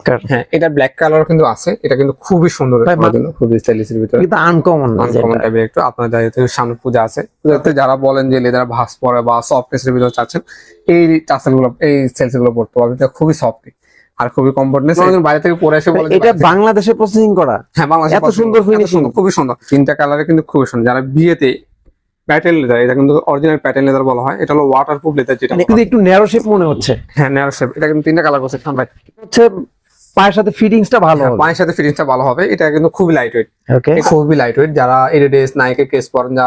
চমৎকার হ্যাঁ এটা ব্ল্যাক কালার কিন্তু আছে এটা কিন্তু খুবই সুন্দর খুবই স্টাইলিশের ভিতরে। কিন্তু আনকমন আনকমন টাইপের একটু যেহেতু সামনে পূজা আছে পূজাতে যারা বলেন যে লেদার ভাস পরে বা সফটনেস এর ভিতরে চাচ্ছেন এই টাসেলগুলো এই সেলসগুলো পড়তে পারবেন এটা খুবই সফট আর খুবই কমফোর্টনেস বাইরে থেকে পরে এসে বলে এটা বাংলাদেশে প্রসেসিং করা। হ্যাঁ বাংলাদেশে এত। সুন্দর। সুন্দর, খুবই সুন্দর। তিনটা কালারে কিন্তু খুবই সুন্দর। যারা বিয়েতে প্যাটেল লেদার এটা কিন্তু অরিজিনাল প্যাটেল লেদার বলা হয় এটা হলো ওয়াটার প্রুফ লেদার যেটা মানে কিন্তু একটু ন্যারো শেপ মনে হচ্ছে। হ্যাঁ নেয়ার শেপ এটা কিন্তু তিনটা কালার করছে। ভাই হচ্ছে পায়ের সাথে ফিটিংসটা ভালো হ্যাঁ, হবে। পায়ের সাথে ফিটিংসটা ভালো হবে। এটা কিন্তু খুবই লাইট ওয়েট ওকে খুবই লাইট ওয়েট যারা এডিডেস নাইকের কেস পরেন যা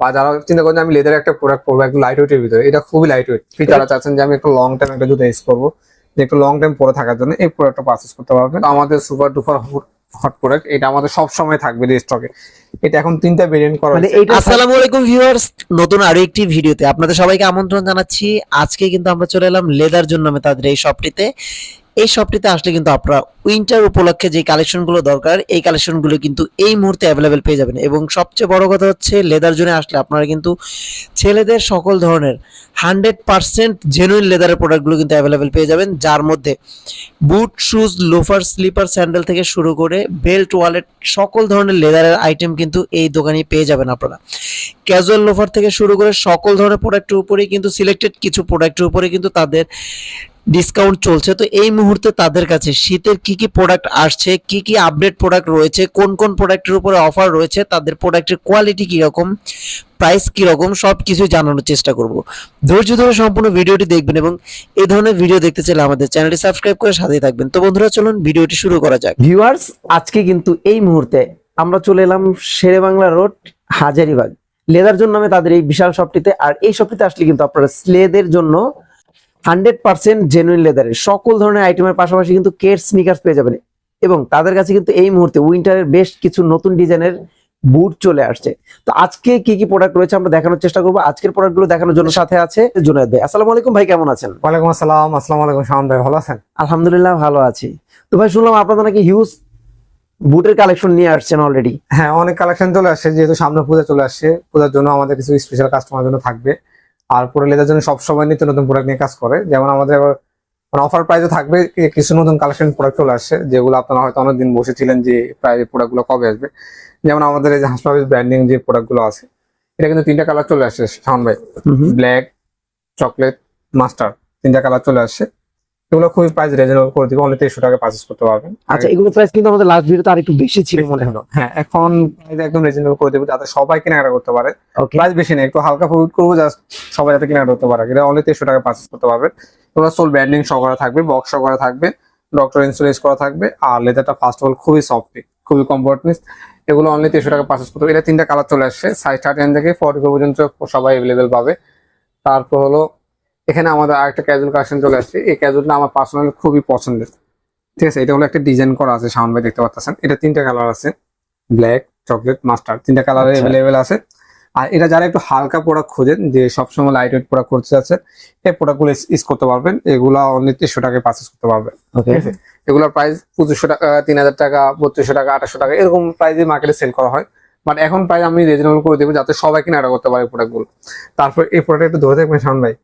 বা যারা চিন্তা করেন আমি লেদার একটা প্রোডাক্ট করব একটু লাইট ওয়েটের ভিতরে এটা খুবই লাইট ওয়েট যারা চাচ্ছেন যে আমি একটু লং টাইম একটা জুতো ইউজ করব যে একটু লং টাইম পরে থাকার জন্য এই প্রোডাক্টটা পারচেস করতে পারবেন। আমাদের সুপার ডুপার হট প্রোডাক্ট এটা আমাদের সব সময় থাকবে স্টকে এটা এখন তিনটা ভেরিয়েন্ট করা মানে। এইটা আসসালামু আলাইকুম ভিউয়ার্স নতুন আরও একটি ভিডিওতে আপনাদের সবাইকে আমন্ত্রণ জানাচ্ছি। আজকে কিন্তু আমরা চলে এলাম লেদার জন্য আমি তাদের এই শপটিতে এই শপটিতে আসলে কিন্তু আপনারা উইন্টার উপলক্ষে যে কালেকশনগুলো দরকার, এই কালেকশনগুলো কিন্তু এই মুহূর্তে অ্যাভেলেবেল পেয়ে যাবেন। এবং সবচেয়ে বড় কথা হচ্ছে লেদার জন্য আসলে আপনারা কিন্তু ছেলেদের সকল ধরনের হান্ড্রেড পার্সেন্ট জেনুইন লেদারের প্রোডাক্টগুলো কিন্তু অ্যাভেলেবেল পেয়ে যাবেন, যার মধ্যে boot shoes loafer slipper sandal থেকে শুরু করে বেল্ট ওয়ালেট সকল ধরনের লেদারের আইটেম কিন্তু এই দোকানে পেয়ে যাবেন আপনারা। ক্যাজুয়াল লোফার থেকে শুরু করে সকল ধরনের প্রোডাক্টের উপরেই কিন্তু সিলেক্টেড কিছু প্রোডাক্টের উপরে কিন্তু তাদের ডিসকাউন্ট চলছে। তো এই মুহূর্তে তাদের কাছে শীতের কি কি প্রোডাক্ট আসছে, কি কি আপডেট প্রোডাক্ট রয়েছে, কোন কোন প্রোডাক্টের উপরে অফার রয়েছে, তাদের প্রোডাক্টের কোয়ালিটি কীরকম প্রাইস কীরকম সব কিছু জানানোর চেষ্টা করব। ধৈর্য ধরে সম্পূর্ণ ভিডিওটি দেখবেন এবং এই ধরনের ভিডিও দেখতে চাইলে আমাদের চ্যানেলটি সাবস্ক্রাইব করে সাথেই থাকবেন। তো বন্ধুরা, চলুন ভিডিওটি শুরু করা যাক। ভিউয়ার্স আজকে কিন্তু এই মুহূর্তে আমরা চলে এলাম শেরে বাংলা রোড, হাজারিবাগ। লেদার জন্য নামে তাদের এই বিশাল শপটিতে আর এই শপটিতে আসলে কিন্তু আপনারা স্লেদের জন্য হান্ড্রেড পার্সেন্ট জেনুইন লেদারের সকল ধরনের আইটেমের পাশাপাশি কিন্তু কেট স্নিকার্স পেয়ে যাবেন। এবং তাদের কাছে কিন্তু এই মুহূর্তে উইন্টারের বেশ কিছু নতুন ডিজাইনের বুট চলে আসছে। তো আজকে কি কি প্রোডাক্ট রয়েছে আমরা দেখানোর চেষ্টা করব। আজকের প্রোডাক্টগুলো দেখানোর জন্য সাথে আছে জুনায়দ ভাই। আসসালামু আলাইকুম ভাই কেমন আছেন? ওয়ালাইকুম আসসালাম আসসালামু আলাইকুম শাহান ভাই ভালো আছেন? আলহামদুলিল্লাহ ভালো আছি। তো ভাই শুনলাম আপনারা নাকি হিউজ বুটের কালেকশন নিয়ে আসছেন অলরেডি হ্যাঁ অনেক কালেকশন চলে আসছে যেহেতু সামনে পূজা চলে আসছে পূজার জন্য আমাদের কিছু স্পেশাল কাস্টমার জন্য থাকবে। আর পুরো লেদার জন্য সবসময় নিত্য নতুন প্রোডাক্ট নিয়ে কাজ করে। যেমন আমাদের মানে অফার প্রাইসে থাকবে কিছু নতুন কালেকশন প্রোডাক্ট চলে আসছে যেগুলো আপনারা হয়তো অনেকদিন বসেছিলেন যে প্রায় প্রোডাক্টগুলো কবে আসবে। যেমন আমাদের এই যে হাসপাতাল ব্র্যান্ডিং যে প্রোডাক্টগুলো আছে এটা কিন্তু তিনটা কালার চলে আসছে শাহন ভাই। ব্ল্যাক চকলেট মাস্টার তিনটা কালার চলে আসছে। এগুলো খুবই প্রাইস রিজনেবল করে দিবে। অনলি তেইশশো টাকা পারচেস করতে পারবেন। আচ্ছা এগুলো প্রাইস কিন্তু আমাদের লাস্ট ভিডিওতে আর একটু বেশি ছিল মনে হলো হ্যাঁ এখন প্রাইস একদম রিজনেবল করে দেবে যাতে সবাই কেনাকাটা করতে পারে। প্রাইস বেশি নেই একটু হালকা প্রফিট করব জাস্ট সবাই যাতে কেনাকাটা করতে পারে। এটা অনলি তেইশশো টাকা পারচেস করতে পারবে তোমরা সোল ব্যান্ডিং করা থাকবে বক্স সহ করা থাকবে ডক্টর ইন্স্যুরেন্স করা থাকবে আর লেদারটা ফার্স্ট অফ অল খুবই সফট খুবই কমফোর্টনেস এগুলো অনলি তেইশশো টাকা পারচেস করতে হবে এটা তিনটা কালার চলে আসছে সাইজ থার্টি নাইন থেকে ফর্টি পর্যন্ত সবাই অ্যাভেলেবেল পাবে। তারপর হলো এখানে আমাদের আরেকটা ক্যাজুয়াল কালেকশন চলে আসছে। এই ক্যাজুয়ালটা আমার পার্সোনালি খুবই পছন্দের। ঠিক আছে এটা হলো একটা ডিজাইন করা আছে সাউন্ড ভাই দেখতে পাচ্ছেন। এটা তিনটা কালার আছে। ব্ল্যাক চকলেট মাস্টার তিনটা কালার আচ্ছা। অ্যাভেলেবেল আছে। আর এটা যারা একটু হালকা প্রোডাক্ট খোঁজেন যে সবসময় লাইট ওয়েট প্রোডাক্ট করতে যাচ্ছে এই প্রোডাক্টগুলো ইউজ করতে পারবেন। এগুলা অনলি তেইশশো টাকায় পারচেস করতে পারবেন। ঠিক আছে? এগুলোর প্রাইস পঁচিশশো টাকা তিন হাজার টাকা বত্রিশশো টাকা আঠাশশো টাকা এরকম প্রাইসে মার্কেটে সেল করা হয়। বাট এখন প্রাইস আমি রিজনেবল করে দেবো যাতে সবাই কেনাকাটা করতে পারে প্রোডাক্টগুলো তারপর এই প্রোডাক্ট একটু ধরে দেখবেন শান ভাই।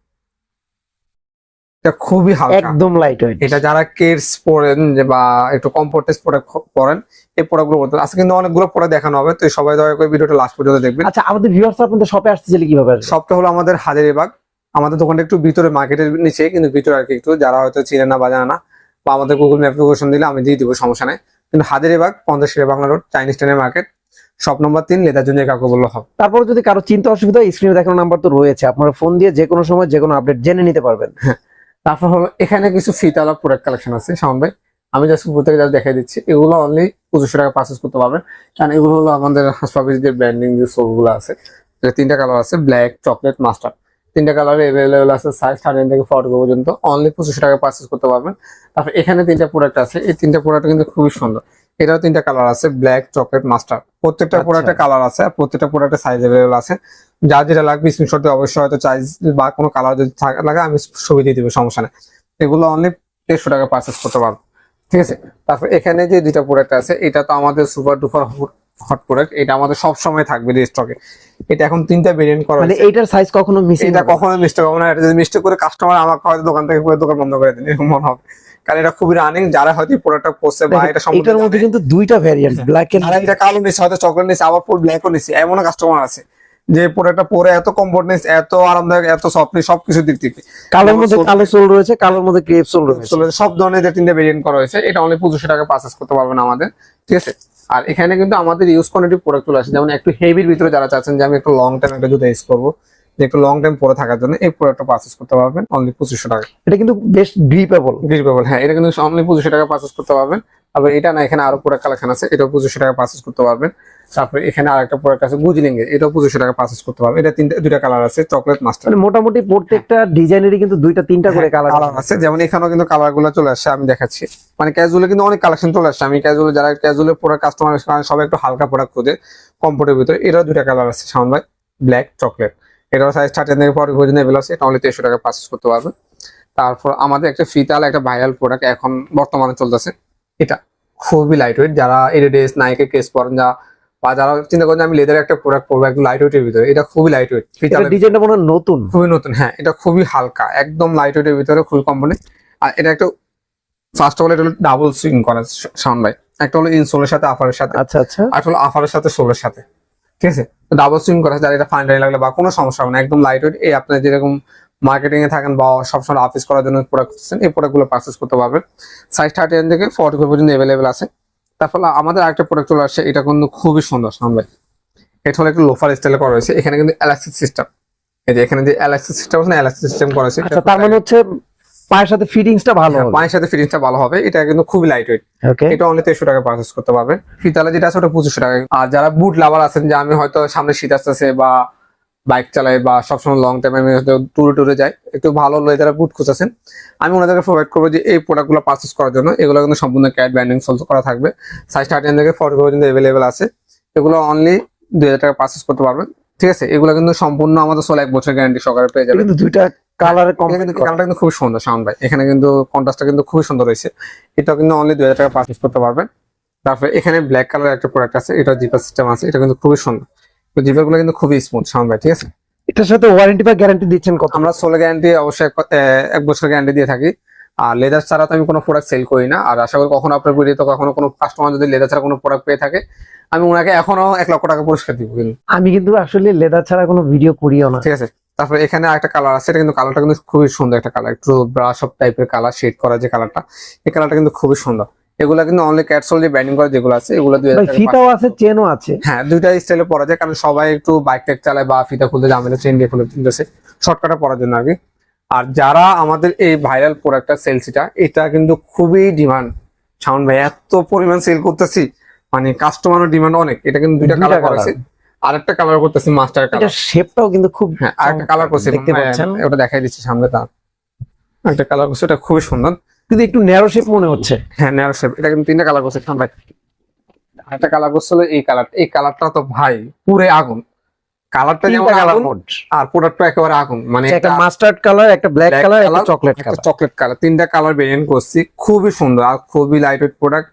এটা খুবই হালকা। একদম লাইট ওয়েট এটা যারা কেডস পড়েন যে বা একটু কমফোর্টেস প্রোডাক্ট পড়েন এই প্রোডাক্টগুলো করতে আজকে কিন্তু অনেকগুলো প্রোডাক্ট দেখানো হবে তো সবাই দয়া করে ভিডিওটা লাস্ট পর্যন্ত দেখবেন। আচ্ছা আমাদের ভিউয়ার্স আপনাদের শপে আসতে চাইলে কীভাবে আসবে? সবটা হলো আমাদের হাজারিবাগ। আমাদের দোকানটা একটু ভিতরে মার্কেটের নিচে কিন্তু ভিতরে আর কি একটু যারা হয়তো চিনে না বা জানে না বা আমাদের গুগল ম্যাপ লোকেশন দিলে আমি দিয়ে দিব সমস্যা নাই। কিন্তু হাজারিবাগ পঞ্চাশ বাংলা রোড চাইনিজ টাউনের মার্কেট শপ নম্বর তিন লেদার জন্য কাউকে বলল হবে তারপরে যদি কারও চিন্তা অসুবিধা হয় স্ক্রিনে দেখানো নাম্বার তো রয়েছে। আপনারা ফোন দিয়ে যে কোনো সময় যে কোনো আপডেট জেনে নিতে পারবেন। তারপর হলো, এখানে কিছু ফিতালা প্রোডাক্ট কালেকশন আছে, শাওন ভাই। আমি জাস্ট উপর থেকে জাস্ট দেখাই দিচ্ছি, এগুলো অনলি পঁচিশশো টাকা পারচেস করতে পারবেন। কারণ এগুলো হলো আমাদের যে ব্র্যান্ডিং যে সোপগুলো আছে তিনটা কালার আছে ব্ল্যাক চকলেট মাস্টার তিনটা কালার এভেলেবেল আছে সাইজ থার্টিন থেকে ফর্টি পর্যন্ত অনলি পঁচিশশো টাকা পারচেস করতে পারবেন। তারপর এখানে তিনটা প্রোডাক্ট আছে, এই তিনটা প্রোডাক্ট কিন্তু খুবই সুন্দর। এটাও তিনটা কালার আছে ব্ল্যাক চকলেট মাস্টার প্রত্যেকটা আচ্ছা। প্রোডাক্টের কালার আছে আর প্রত্যেকটা প্রোডাক্টের সাইজ এভেলেবেল আছে। যা যেটা লাগবে স্ক্রিনশট অবশ্যই হয়তো চাইজ বা কোনো কালার যদি লাগে আমি ছবি দিয়ে দিব সমস্যা নেই। এগুলো অনলি দেড়শো টাকা পারচেস করতে পারব। ঠিক আছে? তারপর এখানে যে দুইটা প্রোডাক্ট আছে এটা তো আমাদের সুপার ডুপার হট প্রোডাক্ট এটা আমাদের সব সময় থাকবে স্টকে এটা এখন তিনটা ভেরিয়েন্ট করা মানে। এইটার সাইজ কখনো মিসিং এটা কখনো মিস্টেক হবে না। এটা যদি মিস্টেক করে কাস্টমার আমাকে হয়তো দোকান থেকে পুরো দোকান বন্ধ করে দিন এরকম মনে হবে। কারণ এটা খুবই রানিং যারা হয়তো প্রোডাক্টটা পড়ছে বা এটা সম্পর্কে এটার মধ্যে কিন্তু দুইটা ভ্যারিয়েন্ট ব্ল্যাক এন্ড যারা এটা কালো নিচ্ছে হয়তো চকলেট নিচ্ছে আবার ফুল ব্ল্যাকও নিচ্ছে এমনও কাস্টমার আছে যে প্রোডাক্টটা পরে এত কমফোর্টনেস এত আরামদায়ক এত সফটনেস সবকিছু দিক থেকে। কালোর মধ্যে কালো সোল রয়েছে কালোর মধ্যে ক্রেপ সোল রয়েছে। সব ধরনের যে তিনটে ভেরিয়েন্ট করা হয়েছে এটা অনলি পঁচিশশো টাকা পারচেস করতে পারবেন আমাদের ঠিক আছে? আর এখানে কিন্তু আমাদের ইউজ কোয়ান্টিটি প্রোডাক্ট চলে আসে যেমন একটু হেভির ভিতরে যারা চাচ্ছেন যে আমি একটু লং টাইম একটা জুতো ইউজ করব যে একটু লং টাইম পরে থাকার জন্য এই প্রোডাক্টটা পারচেস করতে পারবেন অনলি পঁচিশশো টাকা। এটা কিন্তু বেশ গ্রিপেবল গ্রিপেবল হ্যাঁ এটা কিন্তু অনলি পঁচিশশো টাকা পারচেস করতে পারবেন। তারপর এটা না এখানে আরও প্রোডাক্ট কালেকশন আছে এটাও পঁচিশশো টাকা পারচেস করতে পারবেন। তারপরে এখানে আরেকটা প্রোডাক্ট আছে গুজলিং এর এটাও পঁচিশশো টাকা পারচেস করতে পারবেন। এটা তিনটা দুইটা কালার আছে চকলেট মাস্টার মানে মোটামুটি প্রত্যেকটা ডিজাইনেরই কিন্তু দুইটা তিনটা করে কালার কালার হ্যাঁ, আছে। যেমন এখানেও কিন্তু কালারগুলো চলে আসছে আমি দেখাচ্ছি। মানে ক্যাজুয়ালে কিন্তু অনেক কালেকশন চলে আসছে। আমি ক্যাজুয়াল যারা ক্যাজুয়ালের প্রোডাক্ট কাস্টমার সবাই একটু হালকা প্রোডাক্ট খোঁজে কমফোর্টের ভিতরে। এটাও দুইটা কালার আছে বাই ব্ল্যাক চকলেট এটাও সাইজ থার্টি থেকে ফর্টি পর্যন্ত এভেল আছে এটা অনলি তেরোশো টাকা পারচেস করতে পারবে। তারপর আমাদের একটা ফিতাল একটা ভাইরাল প্রোডাক্ট এখন বর্তমানে চলতেছে। এটা খুবই লাইট ওয়েট যারা এডিডেস নাইকের কেস পরেন যা বা যারা চিন্তা করেন আমি লেদার একটা প্রোডাক্ট পরবো একদম লাইট ওয়েটের ভিতরে এটা খুবই লাইট ওয়েট ডিজাইনটা মনে নতুন? খুবই নতুন হ্যাঁ এটা খুবই হালকা একদম লাইট ওয়েটের ভিতরে খুবই কোম্পানি আর এটা একটা ফার্স্ট অফ অল এটা হলো ডাবল সুইং করা সাউন্ড বাই একটা হলো ইনসোলের সাথে আফারের সাথে। আচ্ছা আচ্ছা। আর হলো আফারের সাথে সোলের সাথে। ঠিক আছে? ডাবল সুইং করা যার এটা ফাইনালি লাগলে বা কোনো সমস্যা হবে না একদম লাইট ওয়েট এই আপনার যেরকম মার্কেটিং এ থাকেন বা সবসময় অফিস করার জন্য প্রোডাক্ট করতেছেন এই প্রোডাক্টগুলো পারচেস করতে পারবেন। সাইজ থার্টি থেকে ফর্টি ফাইভ পর্যন্ত অ্যাভেলেবেল আছে। তারপর আমাদের আরেকটা প্রোডাক্ট চলে আসছে এটা কিন্তু খুবই সুন্দর সামনে। এটা হলো একটু লোফার স্টাইলে করা হয়েছে এখানে কিন্তু এলাস্টিক সিস্টেম এই যে এখানে যে এলাস্টিক সিস্টেম আছে না এলাস্টিক সিস্টেম করা হয়েছে আচ্ছা তার মানে হচ্ছে পায়ের সাথে ফিটিংসটা ভালো হ্যাঁ, হবে। পায়ের সাথে ফিটিংসটা ভালো হবে। এটা কিন্তু খুবই লাইট ওয়েট এটা অনলি তেরোশো টাকা পারচেস করতে পারবেন ফিতালে যেটা আছে ওটা পঁচিশশো টাকা আর যারা বুট লাভার আছেন যে আমি হয়তো সামনে শীত আসতেছে বা বাইক চালাই বা সবসময় লং টাইম আমি ট্যুরে ট্যুরে যাই একটু ভালো লেদার বুট খুঁজেছেন আমি ওনাদেরকে প্রোভাইড করব যে এই প্রোডাক্টগুলো পারচেস করার জন্য। এগুলো কিন্তু সম্পূর্ণ ক্যাট ব্যান্ডিং সলভ করা থাকবে। সাইজ থার্টি থেকে ফর্টি পর্যন্ত অ্যাভেলেবেল আছে। এগুলো অনলি দুই হাজার টাকা পারচেস করতে পারবেন। ঠিক আছে? এগুলো কিন্তু সম্পূর্ণ আমাদের সোল এক বছর গ্যারান্টি সহকারে পেয়ে যাবেন। কিন্তু দুইটা কালারে কালারটা কিন্তু খুবই সুন্দর ভাই। এখানে কিন্তু কন্ট্রাস্টটা কিন্তু খুবই সুন্দর রয়েছে এটা কিন্তু অনলি দুই টাকা পারচেস করতে পারবেন। তারপরে এখানে ব্ল্যাক কালার একটা প্রোডাক্ট আছে এটা জিপার সিস্টেম আছে এটা কিন্তু খুবই সুন্দর। তো কিন্তু খুবই স্মুথ ভাই ঠিক আছে? এটার সাথে ওয়ারেন্টি বা গ্যারান্টি দিচ্ছেন কত? আমরা সোলো গ্যারান্টি অবশ্যই এক- এক বছর গ্যারান্টি দিয়ে থাকি। আর লেদার ছাড়া তো আমি কোনো প্রোডাক্ট সেল করি না। আর আশা করি কখনো আপনার ভিডিওতে কখনো কোনো কাস্টমার যদি লেদার ছাড়া কোনো প্রোডাক্ট পেয়ে থাকে আমি ওনাকে এখনও এক লক্ষ টাকা পুরস্কার দিব কিন্তু। আমি কিন্তু আসলে লেদার ছাড়া কোনো ভিডিও করিও না। ঠিক আছে? তারপরে এখানে একটা কালার আছে এটা কিন্তু কালারটা কিন্তু খুবই সুন্দর একটা কালার একটু ব্রাশ অফ টাইপের কালার শেড করা যে কালারটা এই কালারটা কিন্তু খুবই সুন্দর। এগুলা কিন্তু অনলি ক্যাটসোল যে ব্যান্ডিং করা যেগুলো আছে এগুলো দুই ফিতাও আছে চেনও আছে। হ্যাঁ দুইটা স্টাইলে পরা যায় কারণ সবাই একটু বাইক টেক চালায় বা ফিতা খুলতে ঝামেলা চেন দিয়ে খুলে কিনতেছে শর্টকাটে পরার জন্য কি। আর যারা আমাদের এই ভাইরাল প্রোডাক্টটা সেলসিটা এটা কিন্তু খুবই ডিমান্ড সাউন্ড ভাই এত পরিমাণ সেল করতেছি মানে কাস্টমারের ডিমান্ড অনেক এটা কিন্তু দুইটা কালার colour। করেছে আরেকটা কালার করতেছি মাস্টার এটা কালার শেপটাও কিন্তু খুব হ্যাঁ আরেকটা কালার করছে দেখতে পাচ্ছেন? ওটা দেখাই দিচ্ছি সামনে তার একটা কালার করছে এটা খুবই সুন্দর। কিন্তু একটু ন্যারো শেপ মনে হচ্ছে। হ্যাঁ ন্যারো শেপ এটা কিন্তু তিনটা কালার করছে সামনে আরেকটা কালার করছিল এই কালার এই কালারটা তো ভাই পুরে আগুন। কালারটা যেমন কালার আর প্রোডাক্টটা একেবারে আগুন মানে একটা মাস্টার্ড কালার একটা ব্ল্যাক কালার একটা চকলেট কালার চকলেট কালার তিনটা কালার ভেরিয়েন্ট করছি খুবই সুন্দর আর খুবই লাইট ওয়েট প্রোডাক্ট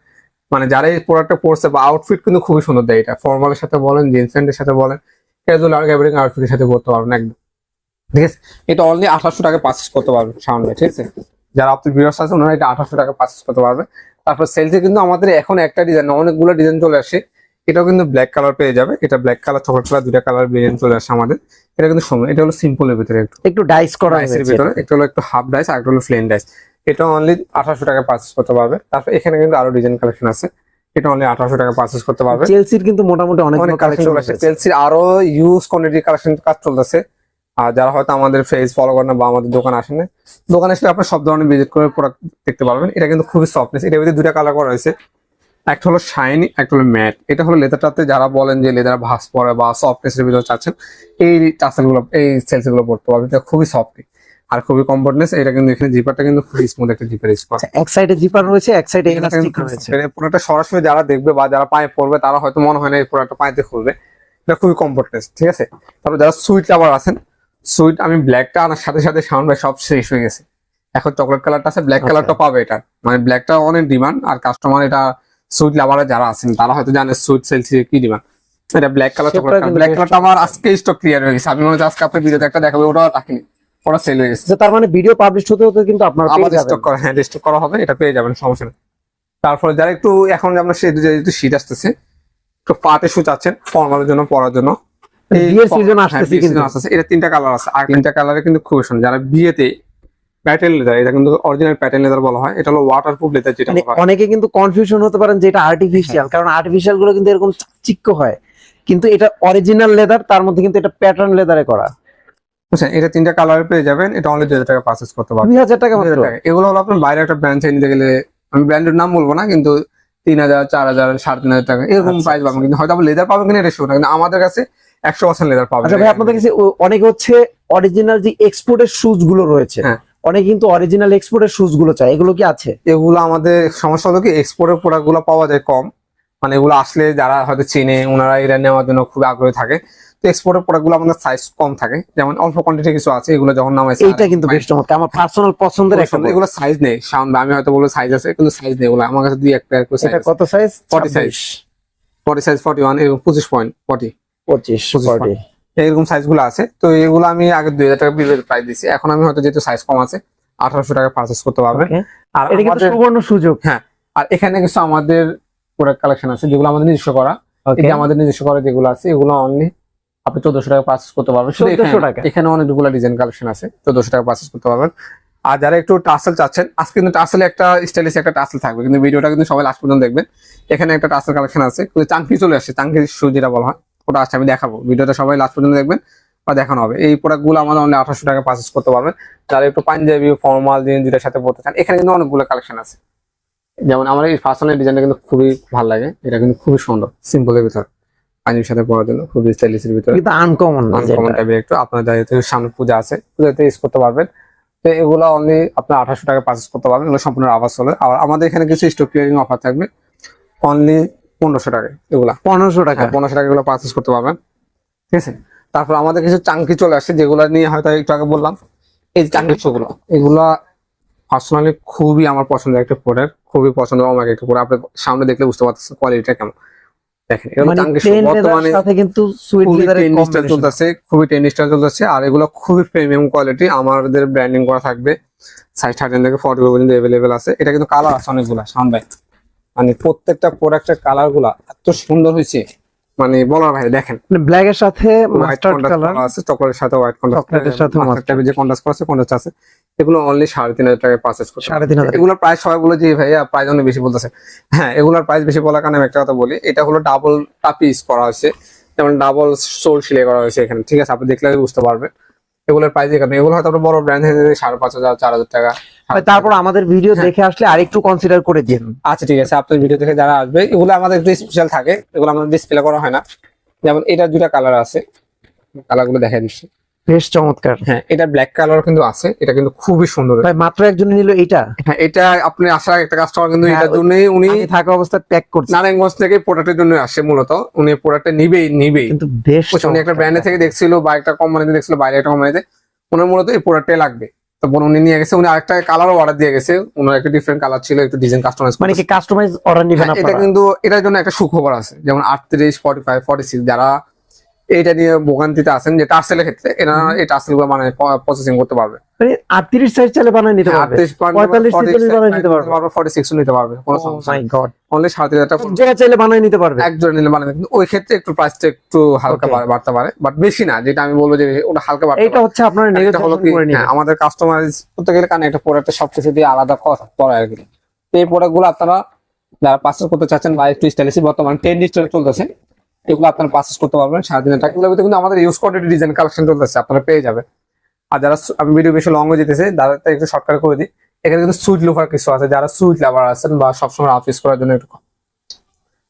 মানে যারা এই প্রোডাক্টটা পরছে বা আউটফিট কিন্তু খুবই সুন্দর দেয় এটা। ফর্মালের সাথে বলেন জিন্স প্যান্টের সাথে বলেন ক্যাজুয়াল আর গ্যাবারিং আউটফিটের সাথে পরতে পারবেন একদম। ঠিক আছে? এটা অনলি আঠাশশো টাকা পারচেস করতে পারবেন সাউন্ড ঠিক আছে? যারা আপনার ভিউয়ার্স আছে ওনারা এটা আঠাশশো টাকা পারচেস করতে পারবে তারপর সেলসে কিন্তু আমাদের এখন একটা ডিজাইন অনেকগুলো ডিজাইন চলে আসে। এটাও কিন্তু ব্ল্যাক কালার পেয়ে যাবে। এটা ব্ল্যাক কালার চকলেট কালার দুইটা কালার ডিজাইন চলে আসে আমাদের। এটা কিন্তু সুন্দর। এটা হলো সিম্পলের ভিতরে একটু। একটু ডাইস করা ভিতরে। একটা হলো একটু হাফ ডাইস আর একটা হলো প্লেন ডাইস এটা অনলি আঠাশশো টাকা পারচেস করতে পারবে। তারপর এখানে কিন্তু আরও ডিজাইন কালেকশন আছে। এটা অনলি আঠাশশো টাকা পারচেস করতে পারবে। চেলসির কিন্তু মোটামুটি অনেক কালেকশন আসছে চেলসির আরও ইউজ কোয়ান্টিটি কালেকশন কাজ চলতেছে। আর যারা হয়তো আমাদের ফেস ফলো করেন বা আমাদের দোকান আসেন না দোকানে এসে আপনি সব ধরনের ভিজিট করে প্রোডাক্ট দেখতে পারবেন। এটা কিন্তু খুবই সফটনেস এটার ভিতরে দুটা কালার করা হয়েছে একটা হলো শাইনি একটা হলো ম্যাট এটা হলো লেদারটাতে যারা বলেন যে লেদার ভাস পরে বা সফটনেস এর ভিতরে চাচ্ছেন এই টাসেলগুলো এই সেলসগুলো পড়তে পারবেন। এটা খুবই সফট আর খুবই কমফোর্টনেস এটা কিন্তু এখানে জিপারটা কিন্তু খুবই স্মুথ একটা জিপার স্পট আচ্ছা, এক সাইডে জিপার রয়েছে এক সাইডে ইলাস্টিক রয়েছে। প্রোডাক্টটা সরাসরি যারা দেখবে বা যারা পায়ে পড়বে তারা হয়তো মনে হয় না এই প্রোডাক্টটা পায়েতে খুলবে। এটা খুবই কমফোর্টনেস ঠিক আছে? তারপর যারা সুইট লাভার আছেন সুইট আমি ব্ল্যাকটা আনার সাথে সাথে সাউন্ড ভাই সব শেষ হয়ে গেছে। এখন চকলেট কালারটা আছে ব্ল্যাক আচ্ছা। কালারটা পাবে এটা। মানে ব্ল্যাকটা অনেক ডিমান্ড আর কাস্টমার এটা সুইট লাভারে যারা আছেন তারা হয়তো জানে সুইট সেলসি কি ডিমান্ড এটা ব্ল্যাক কালার চকলেট ব্ল্যাক কালারটা আমার আজকে স্টক ক্লিয়ার হয়ে গেছে। আমি মনে হচ্ছে আজকে আপনার ভিডিওতে একটা দেখাবো ওটাও রাখিনি। ওরা সেল হয়ে গেছে। যে তার মানে ভিডিও পাবলিশ হতে হতে কিন্তু আপনারা পেয়ে স্টক করা হ্যাঁ স্টক করা হবে এটা পেয়ে যাবেন সমস্যা নেই। তারপরে যারা একটু এখন আমরা সে যেহেতু শীত আসতেছে একটু পাটে শু চাচ্ছেন ফর্মালের জন্য পরার জন্য। বিয়ের season হ্যাঁ, আসতেছে কিন্তু। আসতেছে। এটা তিনটা কালার আছে। আর তিনটা কালারে কিন্তু খুবই সুন্দর যারা বিয়েতে প্যাটেল লেদার এটা কিন্তু অরিজিনাল প্যাটেল লেদার বলা হয় এটা হলো ওয়াটার প্রুফ লেদার যেটা মানে বলা হয়। অনেকে কিন্তু কনফিউশন হতে পারেন যে এটা আর্টিফিশিয়াল কারণ আর্টিফিশিয়ালগুলো কিন্তু এরকম চাকচিক্য হয়। কিন্তু এটা অরিজিনাল লেদার তার মধ্যে কিন্তু এটা প্যাটার্ন লেদারে করা। বুঝছেন? এটা তিনটা কালার পেয়ে যাবেন এটা অনলি দুই হাজার টাকা পারচেস করতে পারবেন। দুই হাজার টাকা। 2000 এগুলো হলো আপনার বাইরে একটা ব্র্যান্ড থেকে নিতে গেলে আমি ব্র্যান্ডের নাম বলব না কিন্তু তিন হাজার চার হাজার সাড়ে তিন হাজার টাকা এরকম আচ্ছা, প্রাইস পাবেন। কিন্তু হয়তো লেদার পাবেন কিনা এটা শিওর না কিন্তু আমাদের কাছে একশো পার্সেন্ট লেদার পাবেন। আচ্ছা ভাই আপনাদের কাছে অনেকে হচ্ছে অরিজিনাল যে এক্সপোর্টের শুজগুলো রয়েছে হ্যাঁ। অনেকে কিন্তু অরিজিনাল এক্সপোর্টের শুজগুলো চায়। এগুলো কি আছে? এগুলো আমাদের সমস্যা হলো কি এক্সপোর্টের প্রোডাক্টগুলো পাওয়া যায় কম। মানে এগুলো আসলে যারা হয়তো চেনে ওনারা এরা নেওয়ার জন্য খুব আগ্রহী থাকে। তো এক্সপোর্টের প্রোডাক্টগুলো আমাদের সাইজ কম থাকে। যেমন অল্প কোয়ান্টিটি কিছু আছে এগুলো যখন নামাইছে এইটা কিন্তু বেশ চমৎকার। আমার পার্সোনাল পছন্দের একটা এগুলো সাইজ নেই। সাউন্ড আমি হয়তো বলব সাইজ আছে কিন্তু সাইজ নেই এগুলো আমার কাছে দুই একটা এটা কত size 40 size। Forty size forty one এরকম পঁচিশ পয়েন্ট ফর্টি পঁচিশ 25 ফর্টি এরকম সাইজগুলো আছে। তো এগুলো আমি আগে দুই হাজার টাকা বিলের প্রাইস দিচ্ছি এখন আমি হয়তো যেহেতু সাইজ কম আছে আঠারোশো টাকা পারচেস করতে পারবেন। আর এটা কিন্তু সুবর্ণ সুযোগ। হ্যাঁ। আর এখানে কিছু আমাদের প্রোডাক্ট কালেকশন আছে যেগুলো আমাদের নিজস্ব করা। এটা আমাদের নিজস্ব করা যেগুলো আছে এগুলো অনলি আপনি চোদ্দশো টাকা পারচেস করতে পারবেন। শুধু 1400 এখানে- টাকা? এখানে অনেকগুলো ডিজাইন কালেকশন আছে চোদ্দশো টাকা পারচেস করতে পারবেন। আর যারা একটু টাসেল চাচ্ছেন আজকে কিন্তু টাসেলে একটা স্টাইলিশ একটা টাসেল থাকবে কিন্তু ভিডিওটা কিন্তু সবাই লাস্ট পর্যন্ত দেখবেন। এখানে একটা টাসেল কালেকশন আছে কিন্তু চাঙ্কি চলে আসছে চাঙ্কি শু যেটা বলা হয় ওটা আসছে আমি দেখাবো। ভিডিওটা সবাই লাস্ট পর্যন্ত দেখবেন বা দেখানো হবে। এই প্রোডাক্টগুলো আমাদের অনলি আঠারোশো টাকা পারচেস করতে পারবেন। যারা একটু পাঞ্জাবি ফর্মাল জিনিস দুটার সাথে পড়তে চান এখানে কিন্তু অনেকগুলো কালেকশন আছে। যেমন আমার এই ফার্স্টের ডিজাইনটা কিন্তু খুবই ভালো লাগে এটা কিন্তু খুবই সুন্দর সিম্পলের ভিতর। পাঞ্জাবির সাথে পরার জন্য খুবই স্টাইলিশের ভিতরে। কিন্তু আনকমন আনকমন টাইপের একটু। আপনার যেহেতু সামনে পূজা আছে পূজাতে ইউজ করতে পারবেন। তো এগুলো অনলি আপনার আঠাশশো টাকা পারচেস করতে পারবেন। এগুলো সম্পূর্ণ আর আমাদের এখানে কিছু স্টক ক্লিয়ারিং অফার থাকবে। অনলি পনেরোশো টাকা এগুলা। পনেরোশো টাকা। হ্যাঁ পনেরোশো টাকা এগুলো পারচেস করতে পারবেন। ঠিক আছে? তারপর আমাদের কিছু চাঙ্কি চলে আসছে যেগুলো নিয়ে হয়তো একটু আগে বললাম। এই চাঙ্কি শোগুলো এগুলা পার্সোনালি খুবই আমার পছন্দের একটা প্রোডাক্ট খুবই পছন্দ আমার একটা প্রোডাক্ট আপনি সামনে দেখলে বুঝতে পারতেছেন কোয়ালিটিটা কেমন। আর এগুলো খুবই প্রিমিয়াম কোয়ালিটি আমাদের ব্র্যান্ডিং করা থাকবে। সাইজ থার্টিন থেকে ফর্টি পর্যন্ত অ্যাভেলেবেল আছে। এটা কিন্তু কালার আছে অনেকগুলা মানে প্রত্যেকটা প্রোডাক্টের কালারগুলা এত সুন্দর হয়েছে। মানে বলার বাইরে দেখেন। ব্ল্যাক এর সাথে হোয়াইট মাস্টার্ড কালার আছে চকলেটের সাথে হোয়াইট কন্ট্রাস্ট চকলেটের সাথে mustard। টাইপের যে কন্ট্রাস্ট করা আছে কন্ট্রাস্ট আছে। এগুলো অনলি সাড়ে তিন হাজার টাকায় পারচেস করতে সাড়ে তিন হাজার এগুলোর প্রাইস সবাই বলে যে ভাইয়া প্রাইস অনেক বেশি বলতেছে। হ্যাঁ এগুলোর প্রাইস বেশি বলার কারণে আমি একটা কথা বলি এটা হলো ডাবল টাপিস করা হয়েছে। যেমন ডাবল সোল সিলাই করা হয়েছে এখানে। ঠিক আছে আপনি দেখলে বুঝতে পারবেন। এগুলোর প্রাইস এখানে। এগুলো হয়তো আপনার বড় ব্র্যান্ড সাড়ে পাঁচ হাজার চার হাজার টাকা। তারপর আমাদের ভিডিও হ্যাঁ। দেখে আসলে আরেকটু কনসিডার করে দিন। আচ্ছা ঠিক আছে আপনার ভিডিও দেখে যারা আসবে এগুলো আমাদের একটু স্পেশাল থাকে। এগুলো আমাদের ডিসপ্লে করা হয় না। যেমন এটা দুটা কালার আছে। কালারগুলো দেখা দিচ্ছি বেশ চমৎকার। হ্যাঁ এটা ব্ল্যাক কালার কিন্তু আছে এটা কিন্তু খুবই সুন্দর। ভাই মাত্র একজন নিল এইটা? হ্যাঁ এটা আপনি আসার একটা কাস্টমার কিন্তু হ্যাঁ, এটার জন্য উনি থাকা অবস্থায় প্যাক করছি। নারায়ণগঞ্জ থেকে প্রোডাক্টের জন্য আসে মূলত উনি প্রোডাক্টটা নিবেই নিবেই। কিন্তু বেশ উনি একটা। ব্র্যান্ডে থেকে দেখছিল বা একটা কোম্পানিতে দেখছিল বাইরে একটা কোম্পানিতে ওনার মূলত এই প্রোডাক্টটাই লাগবে। তো বোন উনি নিয়ে গেছে উনি আরেকটা কালারও অর্ডার দিয়ে গেছে ওনার একটা ডিফারেন্ট কালার ছিল একটু ডিজাইন কাস্টমাইজ মানে কি কাস্টমাইজ অর্ডার নিবেন হ্যাঁ, এটা কিন্তু এটার জন্য একটা সুখবর আছে যেমন আটত্রিশ ফর্টি ফাইভ ফর্টি সিক্স যারা এইটা নিয়ে ভোগান্তিতে আছেন যে টার্সেলের ক্ষেত্রে এরা এই টার্সেলগুলো মানে প্রসেসিং করতে পারবে। মানে সাইজ চাইলে বানায় নিতে পারবে। বানায় পারবে পারবে। কোনো সমস্যা. অনলি টাকা চাইলে বানায় নিতে পারবে। এক জোড়া নিলে কিন্তু ওই ক্ষেত্রে একটু প্রাইসটা একটু হালকা বাড়তে পারে বাট বেশি না যেটা আমি বলব যে ওটা হালকা বাড়তে পারে। হচ্ছে আপনারা নেগোসিয়েশন করে হ্যাঁ, আমাদের কাস্টমাইজ করতে গেলে কারণ একটা প্রোডাক্টের সবকিছু দিয়ে আলাদা পড়ে আর কি। তো এই প্রোডাক্টগুলো আপনারা যারা পার্সেস করতে চাচ্ছেন বা একটু স্টাইলিশ বর্তমানে টেন ডিজিটাল চলতেছে এগুলো আপনারা পার্সেস করতে পারবেন হাজার টাকা। ভিতরে কিন্তু আমাদের ইউজ কোয়ালিটি ডিজাইন কালেকশন চলতেছে আপনারা পেয়ে যাবেন। আর যারা আমি ভিডিও বেশি লং যেতেছে তাদের একটু শর্টকাট করে দিই। এখানে কিন্তু সুইট লোফার কিছু আছে যারা সুইট লাভার আছেন বা সবসময় অফিস করার জন্য একটু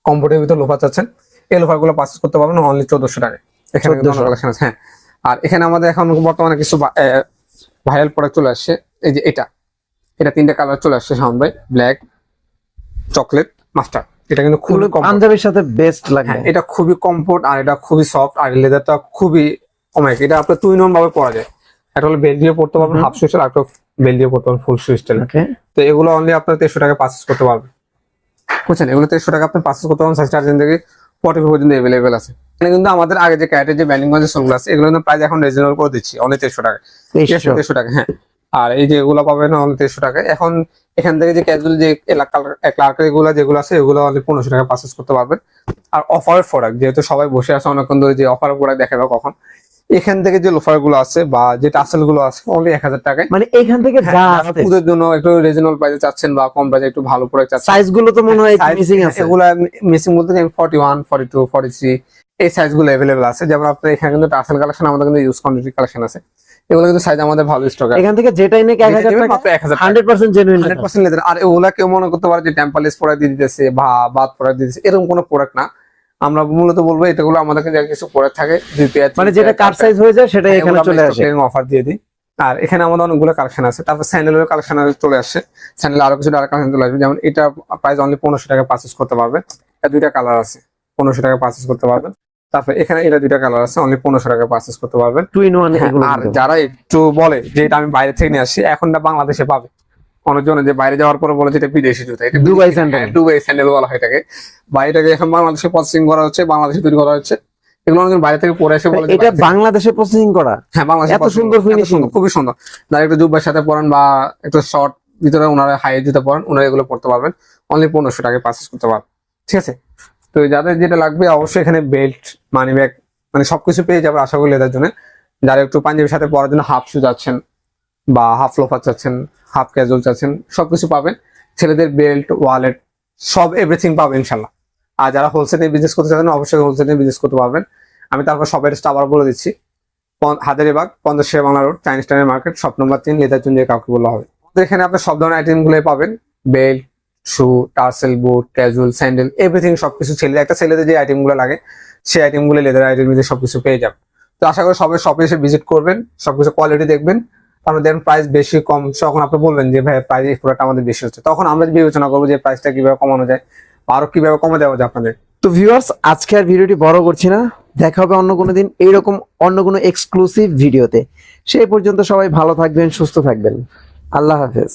কমফোর্টের ভিতরে লোফার চাচ্ছেন এই লোফারগুলো পার্চেস করতে পারবেন অনলি চোদ্দশো টাকা এখানে কিন্তু 1400 কালেকশন আছে হ্যাঁ। আর এখানে আমাদের এখন বর্তমানে কিছু ভাইরাল প্রোডাক্ট চলে আসছে এই যে এটা। এটা তিনটা কালার চলে আসছে ভাই। ব্ল্যাক চকলেট মাস্টার এটা কিন্তু খুবই পাঞ্জাবের সাথে বেস্ট লাগে। হ্যাঁ এটা খুবই কমফোর্ট আর এটা খুবই সফট আর লেদারটা খুবই অনেক এটা আপনার দুই নম্বর ভাবে পরা যায়। একটা হলো বেল দিয়ে পড়তে পারবেন হাফ সুইচের আর একটা বেল দিয়ে পড়তে পারবেন ফুল সুইচের ওকে তো এগুলো অনলি আপনার তেরোশো টাকা পার্চেস করতে পারবেন। বুঝছেন? এগুলো তেরোশো টাকা আপনি পার্চেস করতে পারবেন সাইজ চার্জেন থেকে ফর্টি পর্যন্ত অ্যাভেলেবেল আছে। এখানে কিন্তু আমাদের আগে যে ক্যারেটের যে যে সোলগুলো আছে এগুলো প্রাইস এখন রিজনেবল করে দিচ্ছি অনলি তেরোশো টাকা তেরোশো। টাকা হ্যাঁ। আর এই যে এগুলো পাবেন অনলি তেরোশো টাকা। এখন এখান থেকে যে ক্যাজুয়াল যে ক্লার্কের এগুলো যেগুলো আছে এগুলো অনলি পনেরোশো টাকা পারচেস করতে পারবেন। আর অফারের প্রোডাক্ট যেহেতু সবাই বসে আছে অনেকক্ষণ ধরে যে অফারের প্রোডাক্ট দেখাবে কখন এখান থেকে যে লোফারগুলো আছে বা যে টাসেলগুলো আছে অনলি এক হাজার টাকায়। মানে এখান থেকে যা আছে। পুজোর জন্য একটু রিজনেবল প্রাইসে চাচ্ছেন বা কম প্রাইসে একটু ভালো প্রোডাক্ট চাচ্ছেন সাইজগুলো তো মনে হয় মিসিং আছে। এগুলা মিসিং বলতে forty one forty two forty three এই সাইজগুলো অ্যাভেলেবল আছে। যেমন আপনার এখানে কিন্তু টাসেল কালেকশন আমাদের কিন্তু ইউজ কোয়ান্টিটি কালেকশন আছে। এগুলো কিন্তু সাইজ আমাদের ভালো স্টক এখান থেকে যেটাই নাকি এক হাজার টাকা মাত্র এক হাজার hundred percent genuine hundred percent leather আর ওগুলা কেউ মনে করতে পারে যে টেম্পালেস প্রোডাক্ট দিয়ে দিতেছে বা বাদ প্রোডাক্ট দিয়ে দিতেছে এরকম কোনো প্রোডাক্ট না। আমরা মূলত বলব এটাগুলো আমাদের কাছে কিছু প্রোডাক্ট থাকে দুই পেয়ার মানে যেটা সাইজ হয়ে যায় সেটাই এখানে চলে আসে। অফার দিয়ে দিই। আর এখানে আমাদের অনেকগুলো কালেকশন আছে। তারপর স্যান্ডেলের কালেকশন চলে আসছে স্যান্ডেল আরও কিছু কালেকশন চলে আসবে। যেমন এটা প্রাইস অনলি পনেরোশো টাকা পারচেস করতে পারবেন। এটা দুইটা কালার আছে। পনেরোশো টাকা পারচেস করতে পারবেন। তারপর এখানে এটা দুইটা কালার আছে অনলি পনেরোশো টাকা পারচেস করতে পারবেন। টু ইন ওয়ান আর যারা একটু বলে যে এটা আমি বাইরে থেকে নিয়ে আসছি এখন না বাংলাদেশে পাবে। অনেকজনে যে বাইরে যাওয়ার পরে বলে যে এটা বিদেশি জুতা এটা দুবাই স্যান্ডেল। দুবাই স্যান্ডেল বলা হয় এটাকে। বাইরেটাকে এখন বাংলাদেশে প্রসেসিং করা হচ্ছে বাংলাদেশে তৈরি করা হচ্ছে। এগুলো অনেকজন বাইরে থেকে পরে এসে বলে এটা বাংলাদেশে প্রসেসিং করা? হ্যাঁ বাংলাদেশে এত সুন্দর। সুন্দর, খুবই সুন্দর। যারা একটু জুব্বার সাথে পরেন বা একটু শর্ট ভিতরে ওনারা হাই জুতা পরেন ওনারা এগুলো পড়তে পারবেন। অনলি পনেরোশো টাকায় পারচেস করতে পারবেন। ঠিক আছে? তো যাদের যেটা লাগবে, অবশ্যই এখানে বেল্ট মানি ব্যাগ মানে সবকিছু পেয়ে যাবে আশা করি লেদার জন্য। যারা একটু পাঞ্জাবির সাথে পরার জন্য হাফ শু যাচ্ছেন বা হাফ লোফার চাচ্ছেন হাফ ক্যাজুয়াল চাচ্ছেন, সবকিছু পাবেন। ছেলেদের বেল্ট ওয়ালেট সব এভরিথিং পাবেন ইনশাল্লাহ। আর যারা হোলসেলে বিজনেস করতে চাচ্ছেন, অবশ্যই হোলসেলে বিজনেস করতে পারবেন। আমি তারপর সব শপের আবার বলে দিচ্ছি। হাজারিবাগ পঞ্চাশ শেয়ার বাংলা রোড চাইনিজ টাইনের মার্কেট শপ নম্বর তিন, লেদার জন্য কাউকে বলা হবে। আমাদের এখানে আপনার সব ধরনের আইটেমগুলো পাবেন। Belt shoe tassel boot casual sandal everything সবকিছু ছেলে, একটা ছেলেদের যে আইটেমগুলো লাগে, সেই আইটেমগুলো লেদার আইটেম সবকিছু পেয়ে যাবেন তো আশা করি সবাই শপে এসে ভিজিট করবেন, সবকিছু কোয়ালিটি দেখবেন তারপর দেন প্রাইস বেশি কম তখন আপনি বলবেন যে ভাই প্রাইস এই প্রোডাক্ট আমাদের বেশি হচ্ছে। তখন আমরা বিবেচনা করব যে প্রাইসটা কীভাবে কমানো যায় আরও কীভাবে কমে দেওয়া যায় আপনাদের। তো ভিউয়ার্স আজকে আর ভিডিওটি বড় করছি না। দেখা হবে অন্য কোনো দিন এইরকম অন্য কোনো এক্সক্লুসিভ ভিডিওতে সেই পর্যন্ত সবাই ভালো থাকবেন, সুস্থ থাকবেন। আল্লাহ হাফেজ।